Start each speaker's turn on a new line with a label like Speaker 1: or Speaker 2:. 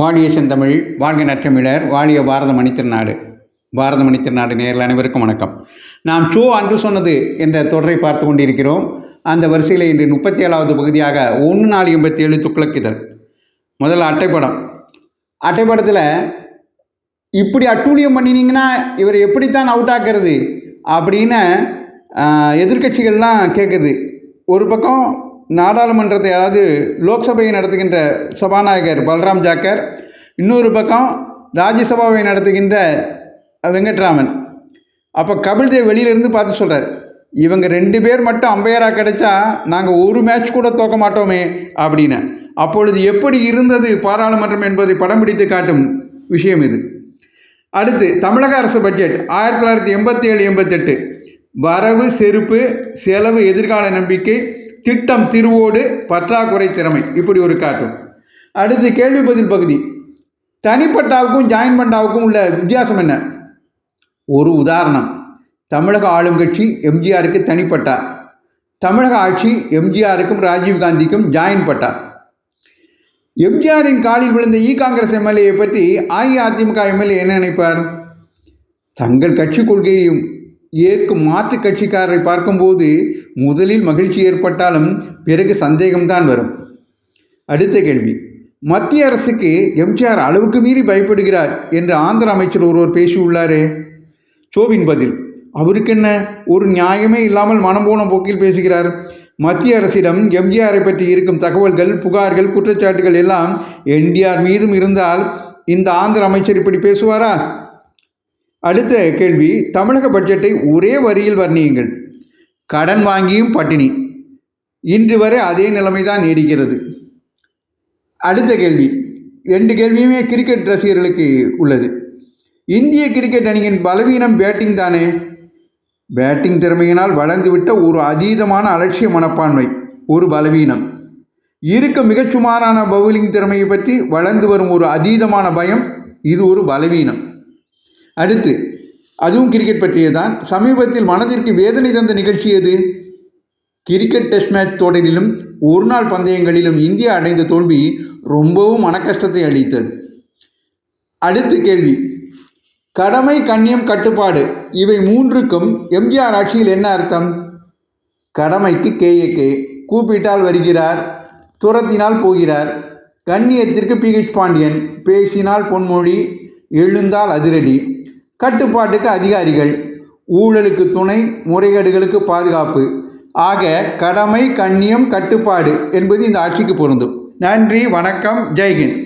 Speaker 1: வாழிய செந்தமிழ் வாழ்க நற்றமிழர் வாழிய பாரத மணித்திருநாடு பாரத மணித்திருநாடு நேரில் அனைவருக்கும் வணக்கம். நாம் சோ அன்று சொன்னது என்ற தொடரை பார்த்து கொண்டிருக்கிறோம். அந்த வரிசையில் இன்று முப்பத்தி ஏழாவது பகுதியாக ஒன்று நாலு எண்பத்தி ஏழு துக்ளக்குதல் முதல்ல அட்டைப்படம். அட்டைப்படத்தில் இப்படி அட்டூழியம் பண்ணினீங்கன்னா இவரை எப்படித்தான் அவுட் ஆக்கிறது அப்படின்னு எதிர்கட்சிகள்லாம் எதிர்க்கட்சிகள்லாம் கேட்குது ஒரு பக்கம் நாடாளுமன்றத்தை அதாவது லோக்சபையை நடத்துகின்ற சபாநாயகர் பல்ராம் ஜாக்கர் இன்னொரு பக்கம் ராஜ்யசபாவை நடத்துகின்ற வெங்கட்ராமன். அப்போ கபில்தேவ் வெளியிலிருந்து வெளியிலேருந்து பார்த்து சொல்கிறார் இவங்க ரெண்டு பேர் மட்டும் அம்பையராக கிடைச்சா நாங்கள் ஒரு மேட்ச் கூட தோக்க மாட்டோமே அப்படின்னு. அப்பொழுது எப்படி இருந்தது பாராளுமன்றம் என்பதை படம் பிடித்து காட்டும் விஷயம் இது. அடுத்து தமிழக அரசு பட்ஜெட் ஆயிரத்தி தொள்ளாயிரத்தி எண்பத்தி ஏழு எண்பத்தெட்டு வரவு செருப்பு செலவு எதிர்கால நம்பிக்கை திட்டம் திருவோடு பற்றாக்குறை திறமை. இப்படி ஒரு காட்டும். அடுத்து கேள்வி பதில் பகுதி. தனிப்பட்டாவுக்கும் ஜாயின் பண்டாவுக்கும் உள்ள வித்தியாசம் என்ன? ஒரு உதாரணம். தமிழக ஆளும் கட்சி எம்ஜிஆருக்கு தனிப்பட்டா. தமிழக ஆட்சி எம்ஜிஆருக்கும் ராஜீவ்காந்திக்கும் ஜாயின் பட்டா. எம்ஜிஆரின் காலில் விழுந்த இ காங்கிரஸ் எம்எல்ஏயை பற்றி அஇஅதிமுக எம்எல்ஏ என்ன நினைப்பார்? தங்கள் கட்சி கொள்கையையும் ஏற்கும் மாற்று கட்சிக்காரரை பார்க்கும்போது முதலில் மகிழ்ச்சி ஏற்பட்டாலும் பிறகு சந்தேகம்தான் வரும். அடுத்த கேள்வி. மத்திய அரசுக்கு எம்ஜிஆர் அளவுக்கு மீறி பயப்படுகிறார் என்று ஆந்திர அமைச்சர் ஒருவர் பேசியுள்ளாரே. சோவின் பதில். அவருக்கு என்ன ஒரு நியாயமே இல்லாமல் மனம் போன போக்கில் பேசுகிறார். மத்திய அரசிடம் எம்ஜிஆரை பற்றி இருக்கும் தகவல்கள் புகார்கள் குற்றச்சாட்டுகள் எல்லாம் என்டிஆர் மீதும் இருந்தால் இந்த ஆந்திர அமைச்சர் இப்படி பேசுவாரா? அடுத்த கேள்வி தமிழக பட்ஜெட்டை ஒரே வரியில் வர்ணியுங்கள். கடன் வாங்கியும் பட்டினி. இன்று வரை அதே நிலைமை தான் நீடிக்கிறது. அடுத்த கேள்வி ரெண்டு கேள்வியுமே கிரிக்கெட் ரசிகர்களுக்கு உள்ளது. இந்திய கிரிக்கெட் அணியின் பலவீனம் பேட்டிங் தானே? பேட்டிங் திறமையினால் வளர்ந்துவிட்ட ஒரு அதீதமான அலட்சிய மனப்பான்மை ஒரு பலவீனம். இருக்க மிகச்சுமாரான பவுலிங் திறமையை பற்றி வளர்ந்து வரும் ஒரு அதீதமான பயம் இது ஒரு பலவீனம். அடுத்து அதுவும் கிரிக்கெட் பற்றியதான் சமீபத்தில் மனதிற்கு வேதனை தந்த நிகழ்ச்சி எது? கிரிக்கெட் டெஸ்ட் மேட்ச் தொடரிலும் ஒரு நாள் பந்தயங்களிலும் இந்தியா அடைந்த தோல்வி ரொம்பவும் மனக்கஷ்டத்தை அளித்தது. அடுத்த கேள்வி. கடமை கண்ணியம் கட்டுப்பாடு இவை மூன்றுக்கும் எம்ஜிஆர் ஆட்சியில் என்ன அர்த்தம்? கடமைக்கு கேஏகே கூப்பிட்டால் வருகிறார் துரத்தினால் போகிறார். கண்ணியத்திற்கு பிஹெச் பாண்டியன் பேசினால் பொன்மொழி எழுந்தால் அதிரடி. கட்டுப்பாட்டுக்கு அதிகாரிகள். ஊழலுக்கு துணை முறைகேடுகளுக்கு பாதுகாப்பு. ஆக கடமை கண்ணியம் கட்டுப்பாடு என்பது இந்த ஆட்சிக்கு பொருந்தும். நன்றி வணக்கம் ஜெய்ஹிந்த்.